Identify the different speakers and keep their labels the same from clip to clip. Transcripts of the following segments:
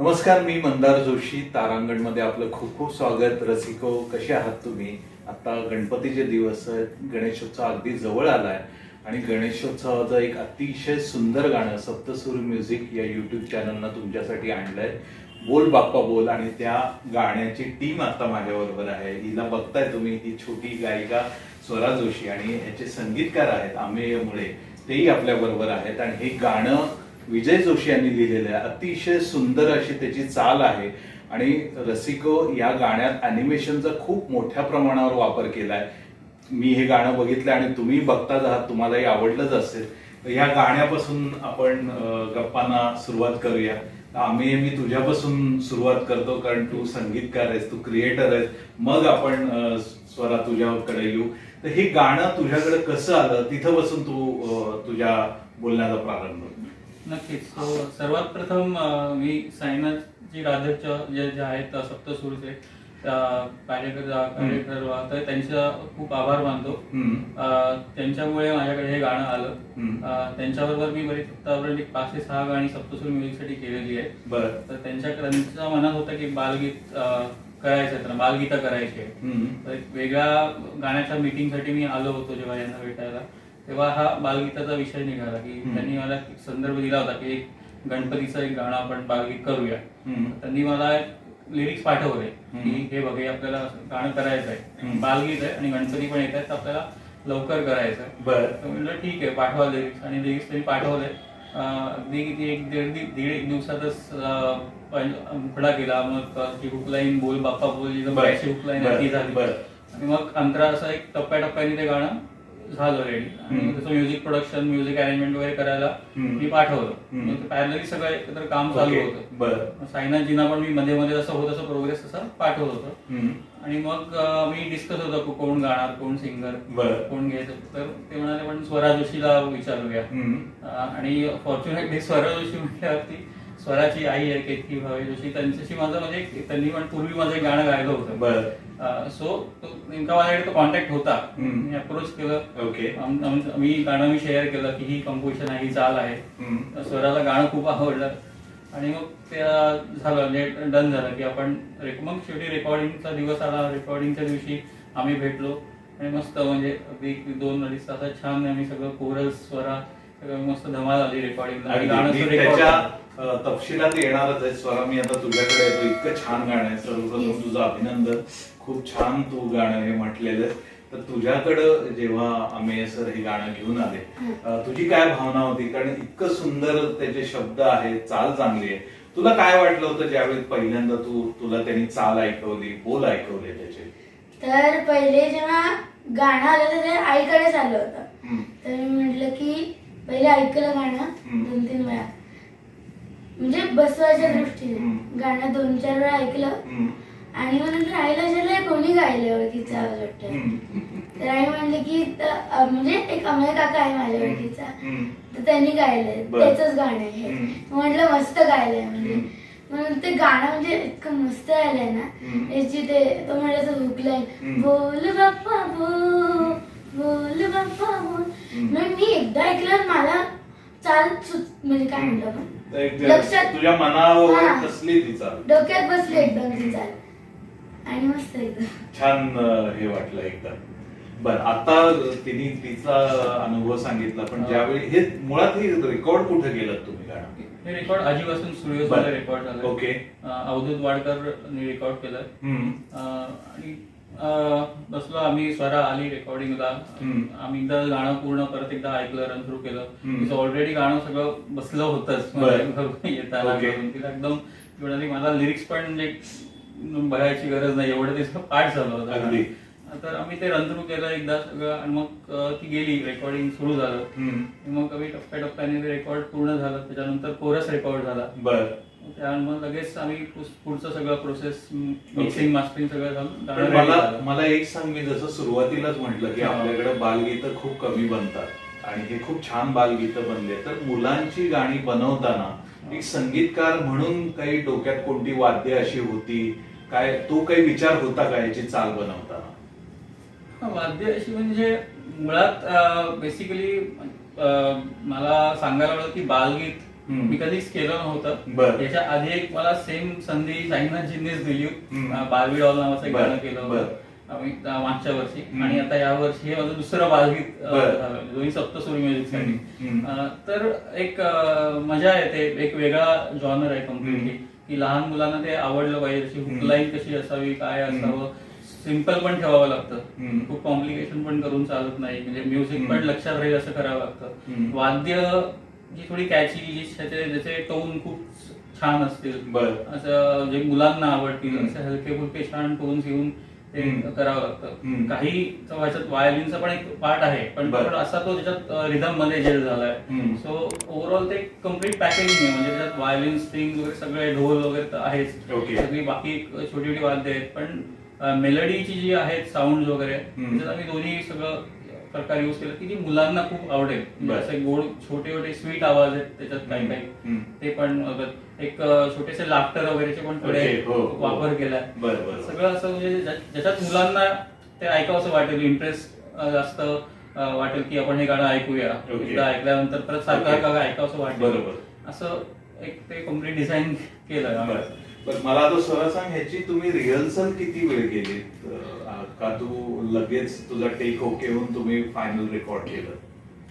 Speaker 1: नमस्कार मी मंदार जोशी तारांगणमध्ये आपलं खूप खूप स्वागत. रसिको कसे आहात तुम्ही? आता गणपतीचे दिवस आहेत गणेशोत्सव अगदी जवळ आलाय. आणि गणेशोत्सवाचं एक अतिशय सुंदर गाणं सप्तसूर म्युझिक या युट्यूब चॅनलनं तुमच्यासाठी आणलंय. बोल बाप्पा बोल. आणि त्या गाण्याची टीम आता माझ्याबरोबर आहे. हिला बघताय तुम्ही ही छोटी गायिका स्वरा जोशी. आणि ह्याचे संगीतकार आहेत आमेय मुळे तेही आपल्या बरोबर आहेत. आणि हे गाणं विजय जोशी यांनी लिहिलेलं आहे. अतिशय सुंदर अशी त्याची चाल आहे. आणि रसिको या गाण्यात अॅनिमेशनचा खूप मोठ्या प्रमाणावर वापर केलाय. मी हे गाणं बघितलं आणि तुम्ही बघताच आहात तुम्हालाही आवडलंच असेल. तर या गाण्यापासून आपण गप्पांना सुरुवात करूया. आम्ही मी तुझ्यापासून सुरुवात करतो कारण तू संगीतकार आहेस तू क्रिएटर आहेस. मग आपण स्वरा तुझ्याकडे येऊ. तर हे गाणं तुझ्याकडे कसं आलं? तिथं बसून तू तुझ्या बोलण्याचा प्रारंभ
Speaker 2: नक्कीच. So, सर्वात प्रथम मी साईनाथजी राधेच जे जे आहेत सप्तसूरचे अं, कार्यकर कार्यकर तर त्यांचा खूप आभार मानतो. त्यांच्यामुळे माझ्याकडे हे गाणं आलं. त्यांच्याबरोबर मी बरीच आतापर्यंत एक पाच ते सहा गाणी सप्तसूर म्युझिकसाठी केलेली आहे
Speaker 1: बरं.
Speaker 2: तर त्यांच्या त्यांच्या मनात होतं की बालगीत करायचं तर बालगीतं करायची. तर एक वेगळ्या गाण्याच्या मीटिंगसाठी मी आलो होतो जेव्हा यांना भेटायला. तेव्हा हा बालगीताचा विषय निघाला की. त्यांनी मला एक संदर्भ दिला होता की एक गणपतीचं एक गाणं आपण बालगीत करूया. त्यांनी मला लिरिक्स पाठवले की. हे बघ हे आपल्याला गाणं करायचं आहे. बालगीत आहे आणि गणपती पण येत आहेत तर आपल्याला लवकर करायचं आहे
Speaker 1: बरं
Speaker 2: म्हणलं ठीक आहे पाठवा लिरिक्स आणि लिरिक्स त्यांनी पाठवले अगदी किती एक दीड दीड एक दिवसातच मुखडा केला मग ती हुकलाईन बोल बाप्पा बोल. हुकलाईन ती झाली
Speaker 1: बरं.
Speaker 2: आणि मग अंतरा असं एक टप्प्याटप्प्याने ते गाणं झालं रेडी आणि त्याचं म्युझिक प्रोडक्शन म्युझिक अरेंजमेंट वगैरे करायला. मी पाठवलं. मग पॅरलली सगळं एकत्र काम चालू. होतं.
Speaker 1: बरं.
Speaker 2: मग साईनाथजींना पण मी मध्ये मध्ये जसं होत असं प्रोग्रेस तसा पाठवत होतं. आणि मग मी डिस्कस होतो कोण गाणार कोण सिंगर
Speaker 1: बरं.
Speaker 2: कोण घ्यायचं तर ते म्हणाले पण स्वरा जोशीला विचारूया. आणि फॉर्च्युनेटली स्वरा जोशी म्हटल्यावरती स्वराची आई आहे केतकी भावे जोशी त्यांच्याशी माझं म्हणजे त्यांनी पण पूर्वी माझं एक गाणं गायलं होतं.
Speaker 1: बरं.
Speaker 2: सो तो नेमका माझ्याकडे तो कॉन्टॅक्ट होता. मी अप्रोच केलं.
Speaker 1: ओके.
Speaker 2: मी गाणं मी शेअर केलं की ही कंपोजिशन आहे ही चाल आहे. स्वराला गाणं खूप आवडलं. आणि मग ते अं, झालं म्हणजे डन झालं की आपण मग शेवटी रेकॉर्डिंगचा दिवस आला. रेकॉर्डिंगच्या दिवशी आम्ही भेटलो. आणि मस्त म्हणजे अगदी दोन अडीच तासात छान आम्ही सगळं कोरस स्वरा मस्त धमाल आली रेकॉर्डिंगला आणि गाणं
Speaker 1: अगदी.
Speaker 2: असं
Speaker 1: मी
Speaker 2: रेकॉर्ड
Speaker 1: त्याच्या तपशिलात येणारच आहे. स्वरा मी आता तुझ्याकडे येतो. इतकं छान गाणं आहे. सर्वप्रथम तुझं अभिनंदन. खूप छान तू गाणं हे म्हटलेलं आहे. तर तुझ्याकडं जेव्हा आम्ही सर हे गाणं घेऊन आले तुझी काय भावना होती? कारण इतकं सुंदर त्याचे शब्द आहेत चाल चांगली आहे. तुला काय वाटलं होतं ज्यावेळी पहिल्यांदा तू तुला त्यांनी चाल ऐकवली बोल ऐकवले त्याचे?
Speaker 3: तर पहिले जेव्हा गाणं आलं तर ते आईकडेच आलं होतं. तर मी म्हटलं की पहिले ऐकलं गाणं. दोन तीन वेळा म्हणजे बसवायच्या. दृष्टीने गाणं दोन चार वेळा ऐकलं. आणि मग नंतर आईला विचारलं कोणी गायलं ओळखीचा आवाज वाटतं. तर आई म्हणले की म्हणजे एक अमय काका आहे माझ्या ओळखीचा. तर त्यांनी गायलंय. त्याच गाणं आहे. म्हटलं मस्त गायलंय म्हणजे. म्हणून ते गाणं म्हणजे इतकं मस्त आलंय ना. याची ते तो म्हणायचं हुकलाय. बोल बाप्पा बोल बोल बाप्पा बोल. मग मी एकदा ऐकलं मला चाल सुच- म्हणजे काय आपण?
Speaker 1: एक
Speaker 3: लक्षात-
Speaker 1: तुझ्या मनावर
Speaker 3: हा.
Speaker 1: कसली ती चाल?
Speaker 3: डोक्यात बसली एकदम ती चाल. आणि मस्त एकदम.
Speaker 1: छान अं, हे वाटलं एकदम बर आता तिने तिचा अनुभव सांगितला पण. ज्यावेळी हे मुळात हे रेकॉर्ड कुठे गेलं तुम्ही गाणं
Speaker 2: हे रेकॉर्ड आजीपासून स्टुडिओ
Speaker 1: बरं.
Speaker 2: रेकॉर्ड झालं.
Speaker 1: ओके.
Speaker 2: अवधूत वाडकरनी रेकॉर्ड केलं.
Speaker 1: हम्म.
Speaker 2: अं, आणि बसलो आम्ही स्वरा आली रेकॉर्डिंगला. आम्ही एकदा गाणं पूर्ण परत एकदा ऐकलं रन थ्रू केलं. तिचं ऑलरेडी गाणं सगळं बसलं होतंच. येताना. तिला एकदम म्हणाली मला लिरिक्स पण म्हणजे बघायची गरज नाही. एवढं तिचं पाठ झालं होतं.
Speaker 1: अगदी.
Speaker 2: तर आम्ही ते रन थ्रू केलं एकदा सगळं आणि मग ती गेली. रेकॉर्डिंग सुरू झालं. मग आम्ही टप्प्याटप्प्याने ते रेकॉर्ड पूर्ण झालं. त्याच्यानंतर कोरस रेकॉर्ड झाला.
Speaker 1: बर.
Speaker 2: त्यानंतर लगेच आम्ही पुढचं सगळं प्रोसेस मिक्सिंग मास्टरिंग सगळं झालं
Speaker 1: मला. मला एक सांग मी जसं सुरुवातीलाच म्हटलं की. आपल्याकडे बालगीतं खूप कमी बनतात आणि हे खूप छान बालगीतं बनले तर मुलांची गाणी बनवताना एक संगीतकार म्हणून काही डोक्यात कोणती वाद्य अशी होती काय तो काही विचार होता का याची चाल बनवताना
Speaker 2: वाद्य अशी म्हणजे मुळात बेसिकली मला सांगायला आवडतं की बालगीत. मी कधीच केलं नव्हतं
Speaker 1: बर.
Speaker 2: याच्या आधी एक मला सेम संधी साईनाथजींनीच दिली बालवी डॉल नावाचं एक गाणं केलं. होतं मागच्या वर्षी. आणि आता या वर्षी हे माझं दुसरं बालगीत. दोन्ही सप्तसुरी म्युझिकसाठी तर एक मजा येते एक वेगळा जॉनर आहे कम्प्लिटली. की लहान मुलांना ते आवडलं पाहिजे
Speaker 1: हम्म.
Speaker 2: हुकलाईन कशी असावी काय. असावं सिंपल पण ठेवावं लागतं. खूप कॉम्प्लिकेशन पण करून चालत नाही म्हणजे म्युझिक. पण लक्षात राहील असं करावं लागतं. वाद्य जी थोडी कॅची जी त्याचे ज्याचे टोन खूप छान असतील असं जे मुलांना आवडतील. असे हलके फुलके छान टोन्स घेऊन ते. करावं लागतं. काही ह्याच्यात वायलिनचा पण एक पार्ट आहे पण असा तो त्याच्यात रिदममध्ये जेल झालाय. सो ओव्हरऑल ते कंप्लीट पॅकेजिंग आहे म्हणजे त्याच्यात वायलिन स्ट्रिंग वगैरे सगळे ढोल वगैरे तर आहेच. सगळी बाकी छोटी छोटी वाद्य आहेत पण मेलडीची जी आहेत साऊंड वगैरे. त्याच्यात आम्ही दोन्ही सगळं प्रकार युज केलं की जी मुलांना खूप आवडेल म्हणजे. असे गोड छोटे छोटे स्वीट आवाज आहेत त्याच्यात काही काही. ते पण एक छोटेसे लाफ्टर वगैरेचे पण थोडे
Speaker 1: हो, हो.
Speaker 2: वापर
Speaker 1: बरं.
Speaker 2: सगळं असं म्हणजे ज्या- ज्याच्यात मुलांना ते ऐकावं असं वाटेल इंटरेस्ट जास्त वाटेल की आपण हे गाणं ऐकूया. एकदा ऐकल्यानंतर परत सारखं. सारखं ऐकावं असं वाटेल
Speaker 1: बरोबर.
Speaker 2: असं एक ते कंप्लीट डिझाईन
Speaker 1: बर मला आता सरळ सांग ह्याची तुम्ही रिहर्सल किती वेळ केली का तू लगेच तुझा टेक ओके होऊन तुम्ही फायनल रेकॉर्ड केलं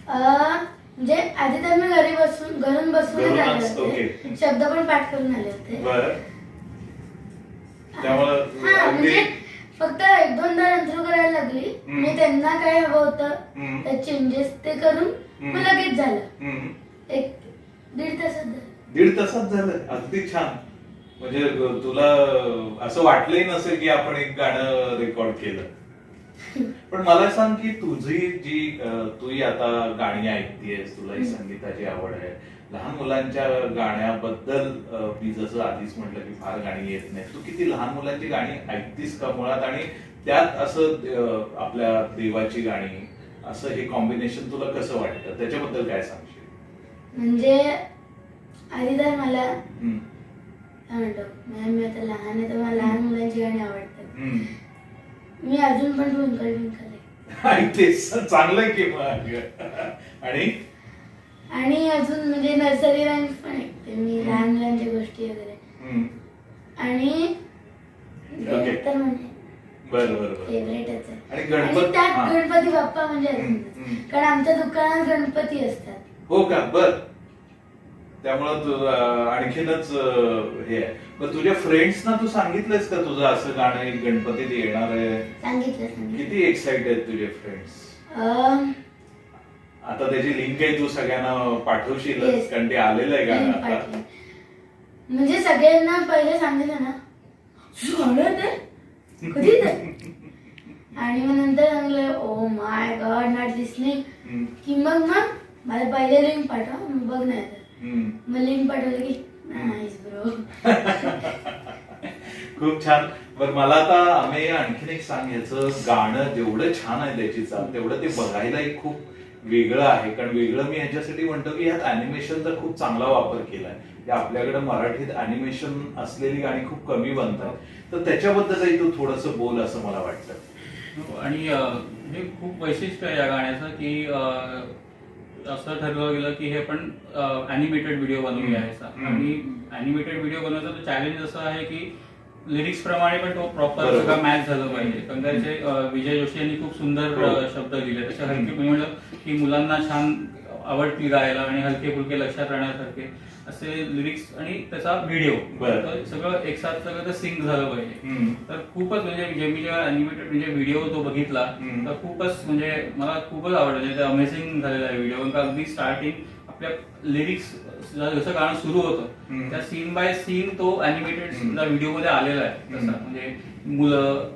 Speaker 3: अं, म्हणजे आधी तर मी घरी बसून घरून आले. होते शब्द पण पाठ करून आले होते
Speaker 1: बर त्यामुळं
Speaker 3: हा
Speaker 1: अगदी
Speaker 3: म्हणजे फक्त एक दोनदा रंध्र करायला लागली
Speaker 1: हम्म.
Speaker 3: म्हणजे त्यांना काय हवं होतं
Speaker 1: हम्म.
Speaker 3: त्या चेंजेस ते करून
Speaker 1: हम्म.
Speaker 3: लगेच झालं
Speaker 1: हम्म.
Speaker 3: एक दीड तासात झालं
Speaker 1: दीड तासात झालं अगदी छान म्हणजे तुला असं वाटलंही नसेल की आपण एक गाणं रेकॉर्ड केलं. पण मला सांग की तुझी जी तू ही आता गाणी ऐकतेस तुला ही संगीताची आवड आहे. लहान मुलांच्या गाण्याबद्दल मी जसं आधीच म्हटलं की फार गाणी येत नाही तू किती लहान मुलांची गाणी ऐकतीस का मुळात? आणि त्यात असं आपल्या देवाची गाणी असं हे कॉम्बिनेशन तुला कसं वाटतं? त्याच्याबद्दल काय सांगशील?
Speaker 3: म्हणजे आधी तर मला. काय म्हणतो म्हणजे मी आता लहान आहे तर मला लहान मुलांची गाणी आवडतात. मी अजून पण ट्विंकल ट्विंकल
Speaker 1: ऐकतेस चांगलं की मग. आणि?
Speaker 3: आणि अजून म्हणजे नर्सरी राईम्स पण ऐकते मी. लहान मुलांच्या गोष्टी वगैरे. आणि. तर म्हणजे
Speaker 1: बरं बरं बरं.
Speaker 3: फेवरेटच आहे
Speaker 1: आणि
Speaker 3: त्यात. गणपती बाप्पा म्हणजे. कारण आमच्या दुकानात गणपती असतात.
Speaker 1: हो का? बर. त्यामुळं आणखीनच हे आहे. पण तुझ्या फ्रेंड्सना तू सांगितलंयस का तुझं असं गाणं गणपतीत येणार आहे?
Speaker 3: सांगितलं
Speaker 1: किती एक्साइटेड आहेत तुझे फ्रेंड्स आता त्याची लिंक आहे तू सगळ्यांना पाठवशीलच
Speaker 3: Yes.
Speaker 1: कारण ते आलेलं आहे गाणं आता.
Speaker 3: म्हणजे सगळ्यांना पहिले सांगितलं ना "तू गाणं ते? कधी ते? आणि मग नंतर सांगलं oh my God not listening
Speaker 1: hmm,
Speaker 3: की मग मग मला पहिले लिंक पाठवा मग बघ नाही तर. मग लिंक पाठवलं की नाहीस ब्रो.
Speaker 1: खूप छान. बरं मला आता आम्ही आणखीन एक सांग याचं गाणं जेवढं छान आहे त्याची चाल तेवढं ते बघायलाही खूप वेगळं आहे. कारण वेगळं मी ह्याच्यासाठी म्हणतो की यात अॅनिमेशनचा खूप चांगला वापर केलाय. की आपल्याकडे मराठीत अॅनिमेशन असलेली गाणी खूप कमी बनतात तर त्याच्याबद्दलही तू थोडस बोल असं मला वाटतं.
Speaker 2: आणि अं, हे खूप वैशिष्ट्य आहे या गाण्याचं की असं ठरवलं गेलं की हे पण अॅनिमेटेड व्हिडिओ बनवूया. आणि अॅनिमेटेड व्हिडिओ बनवायचं चॅलेंज असं आहे की लिरिक्स प्रमाणे पण तो प्रॉपर. सगळा मॅच झालं पाहिजे कारण त्याचे विजय जोशी यांनी खूप सुंदर
Speaker 1: हो.
Speaker 2: शब्द दिले. हलके मी म्हणलं की मुलांना छान आवडतील गायला आणि हलके फुलके लक्षात राहण्यासारखे असे लिरिक्स आणि त्याचा व्हिडिओ
Speaker 1: बरं.
Speaker 2: सगळं एकसाथ सगळं ते सिंक झालं पाहिजे. तर खूपच म्हणजे जे मी जेव्हा अॅनिमेटेड म्हणजे व्हिडिओ तो बघितला. तर खूपच म्हणजे मला खूपच आवडलं म्हणजे अमेझिंग झालेला आहे व्हिडिओ कारण का अगदी स्टार्टिंग आपल्या लिरिक्स जसं गाणं सुरू होतं. त्या सीन बाय सीन तो अॅनिमेटेड. व्हिडिओमध्ये आलेला आहे तसा. म्हणजे मुलं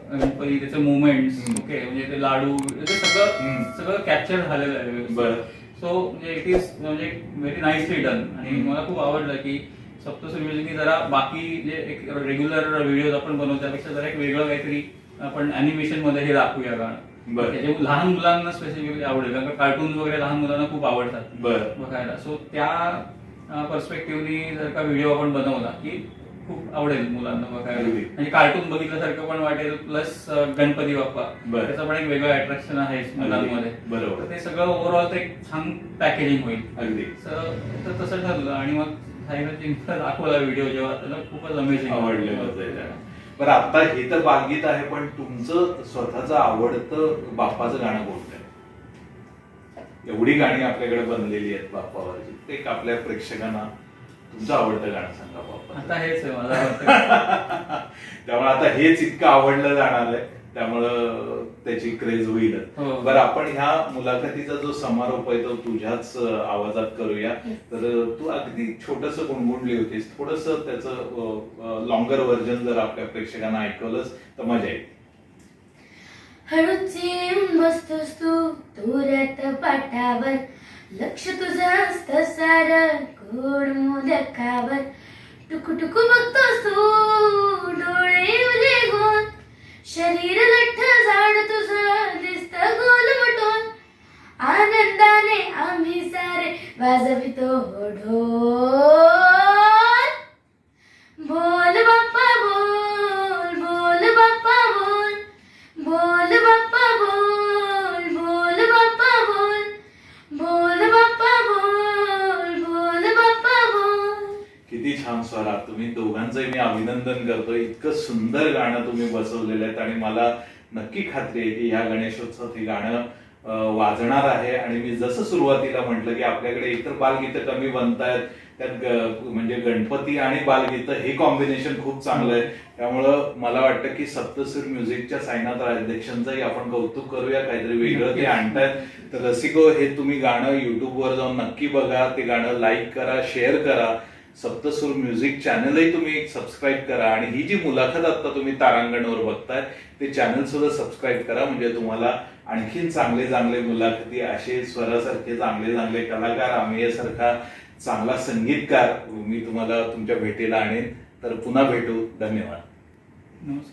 Speaker 2: त्याचे मुवमेंट्स
Speaker 1: हम्म.
Speaker 2: ओके म्हणजे ते लाडू सगळं. सगळं कॅप्चर झालेलं आहे
Speaker 1: बरं.
Speaker 2: सो म्हणजे इट इज म्हणजे व्हेरी नाईसली डन आणि. मला खूप आवडलं की सप्तसूर म्युझिकनी जरा बाकी जे एक रेग्युलर व्हिडिओ आपण बनवतो त्यापेक्षा जरा एक वेगळं काहीतरी आपण अॅनिमेशनमध्ये हे दाखवूया गाणं
Speaker 1: बरं.
Speaker 2: लहान मुलांना स्पेसिफिकली आवडेल कारण कार्टून वगैरे लहान मुलांना खूप आवडतात
Speaker 1: बरं
Speaker 2: बघायला सो त्या पर्स्पेक्टिव्हनी जर का व्हिडिओ आपण बनवला की खूप आवडेल मुलांना बघायला
Speaker 1: अगदी.
Speaker 2: म्हणजे कार्टून बघितल्यासारखं पण वाटेल प्लस गणपती बाप्पा
Speaker 1: बरं.
Speaker 2: त्याचं पण एक वेगळं अट्रॅक्शन आहे मुलांमध्ये
Speaker 1: बरोबर.
Speaker 2: तर ते सगळं ओव्हरऑल ते एक छान पॅकेजिंग होईल
Speaker 1: अगदी
Speaker 2: तर तर तसं ठरलं आणि मग दाखवला व्हिडिओ जेव्हा त्याला खूपच अमेझिंग
Speaker 1: आवडलेलं होतं. बरं आता हे तर बालगीत आहे पण तुमचं स्वतःचं आवडतं बाप्पाचं गाणं कोणतं आहे एवढी गाणी आपल्याकडे बनलेली आहेत बाप्पावरची एक आपल्या प्रेक्षकांना तुमचं आवडतं गाणं सांगा बाप्पा
Speaker 2: आता हेच आहे मला
Speaker 1: त्यामुळे आता हेच इतकं आवडलं जाणार आहे. त्यामुळं त्याची क्रेज होईलच
Speaker 2: हो.
Speaker 1: बरं आपण ह्या मुलाखतीचा जो समारोप आहे तो तुझ्याच आवाजात करूया. तर तू अगदी छोटस गुणगुणली होतीस. थोडस त्याचं लॉंगर व्हर्जन जर आपल्या प्रेक्षकांना ऐकवलंस तर मजा येईल.
Speaker 3: हळूच बसतोस तू तुऱ्यात पाटावर लक्ष तुझं असतं सार. गोड मोदकावर टुकू टुकू बघतोस तू डोळे उले गोल. शरीर लठ्ठ झाड तुझं दिसत गोल मटोन आनंदाने आम्ही सारे वाजवितो ढोल
Speaker 1: स्वरात तुम्ही दोघांचंही मी अभिनंदन करतो इतकं सुंदर गाणं तुम्ही बसवलेलं आहे आणि मला नक्की खात्री आहे की ह्या गणेशोत्सवात हे गाणं वाजणार आहे. आणि मी जसं सुरुवातीला म्हटलं की आपल्याकडे एकतर बालगीतं कमी बनतायत त्यात म्हणजे गणपती आणि बालगीतं हे कॉम्बिनेशन खूप चांगलं आहे. त्यामुळं मला वाटतं की सप्तसूर म्युझिकच्या साईनाथ अध्यक्षांचंही आपण कौतुक करूया. काहीतरी वेगळं ते आणतायत. तर रसिको हे तुम्ही गाणं युट्यूबवर जाऊन नक्की बघा. ते गाणं लाईक करा शेअर करा. सप्तसूर म्युझिक चॅनलही तुम्ही सबस्क्राईब करा. आणि ही जी मुलाखत आता तुम्ही तारांगणवर बघताय ते चॅनल सुद्धा सबस्क्राईब करा. म्हणजे तुम्हाला आणखीन चांगले चांगले मुलाखती असे स्वरासारखे चांगले चांगले कलाकार आमेयसारखा चांगला संगीतकार मी तुम्हाला तुमच्या भेटीला आणेन. तर पुन्हा भेटू. धन्यवाद.
Speaker 2: नमस्कार.